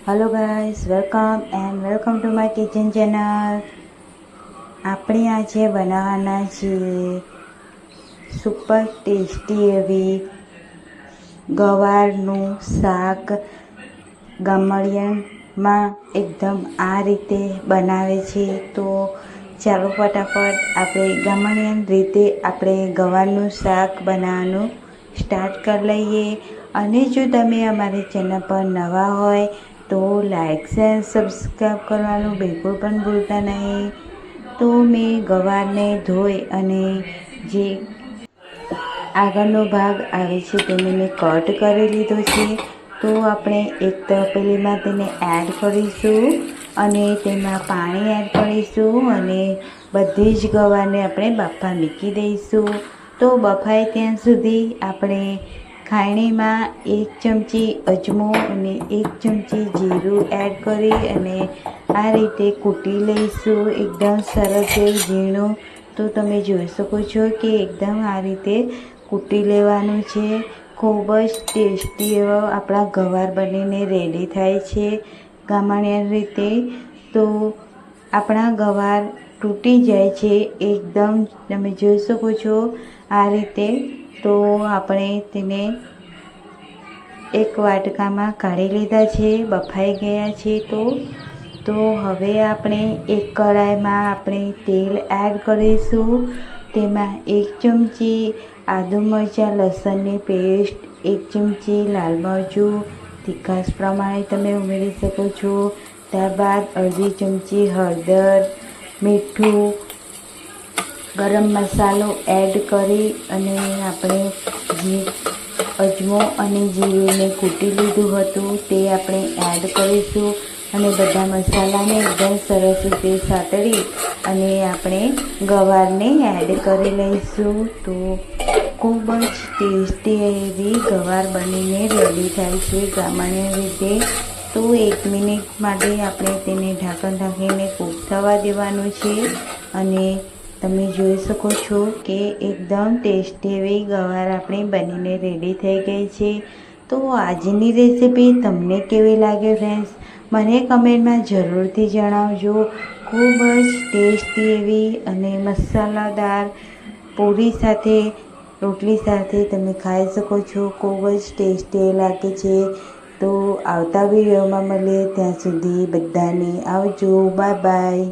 Hello guys welcome and welcome to my kitchen channel આપણે આજે બનાવવાના છીએ સુપર ટેસ્ટી એવી ગવારનું શાક. ગામડિયામાં એકદમ આ રીતે બનાવે છે. તો ચાલો ફટાફટ આપણે ગામડિયન રીતે આપણે ગવારનું શાક બનાવવાનું સ્ટાર્ટ કરી લઈએ. અને જો તમે અમારી ચેનલ પર નવા હોય તો લાઇક શેર સબસ્ક્રાઈબ કરવાનું બિલકુલ પણ ભૂલતા નહીં. તો મેં ગવારને ધોઈ અને જે આગળનો ભાગ આવે છે તેને મેં કટ કરી લીધો છે. તો આપણે એક તપેલીમાં તેને એડ કરીશું અને તેમાં પાણી એડ કરીશું અને બધી જ ગવારને આપણે બાફા મૂકી દઈશું. તો બફાય ત્યાં સુધી આપણે ખાયણીમાં એક ચમચી અજમો અને એક ચમચી જીરું એડ કરી અને આ રીતે કૂટી લઈશું. એકદમ સરસ એવું ઝીણું. તો તમે જોઈ શકો છો કે એકદમ આ રીતે કૂટી લેવાનું છે. ખૂબ જ ટેસ્ટી એવો આપણા ગવાર બનીને રેડી થાય છે ગામડિયા રીતે. તો આપણા ગવાર તૂટી જાય છે, એકદમ. તમે જોઈ શકો છો આ રીતે. તો આપણે તેને એક વાટકામાં કાઢી લીધા છે, બફાઈ ગયા છે તો. તો હવે આપણે એક કઢાઈમાં આપણે તેલ એડ કરીશું. તેમાં એક ચમચી આદુ મરચાં, લસણની પેસ્ટ એક ચમચી લાલ મરચું. તીખાશ પ્રમાણે તમે ઉમેરી શકો છો. ત્યારબાદ અડધી ચમચી હળદર મીઠું, ગરમ મસાલો એડ કરી અને આપણે જે અજમો અને જીરુંને કૂટી લીધું હતું તે આપણે એડ કરીશું અને બધા મસાલાને એકદમ સરસ રીતે સાતળી અને આપણે ગવારને એડ કરી લઈશું. તો ખૂબ જ ટેસ્ટી એવી ગવાર બનીને રેડી થાય છે. સામાન્ય રીતે તો એક મિનિટ માટે આપણે તેને ઢાંકણ ઢાંકીને કૂક થવા દેવાનું છે અને તમે જોઈ શકો છો કે એકદમ ટેસ્ટી એવી ગવાર આપણી બનીને રેડી થઈ ગઈ છે. તો આજની રેસીપી તમને કેવી લાગે ફ્રેન્ડ્સ મને કમેન્ટમાં જરૂરથી જણાવજો. ખૂબ જ ટેસ્ટી એવી અને મસાલાદાર પૂરી સાથે, રોટલી સાથે તમે ખાઈ શકો છો. ખૂબ જ ટેસ્ટી લાગે છે. તો આવતા વિડીયોમાં મળીએ ત્યાં સુધી બધાને આવજો. Bye bye.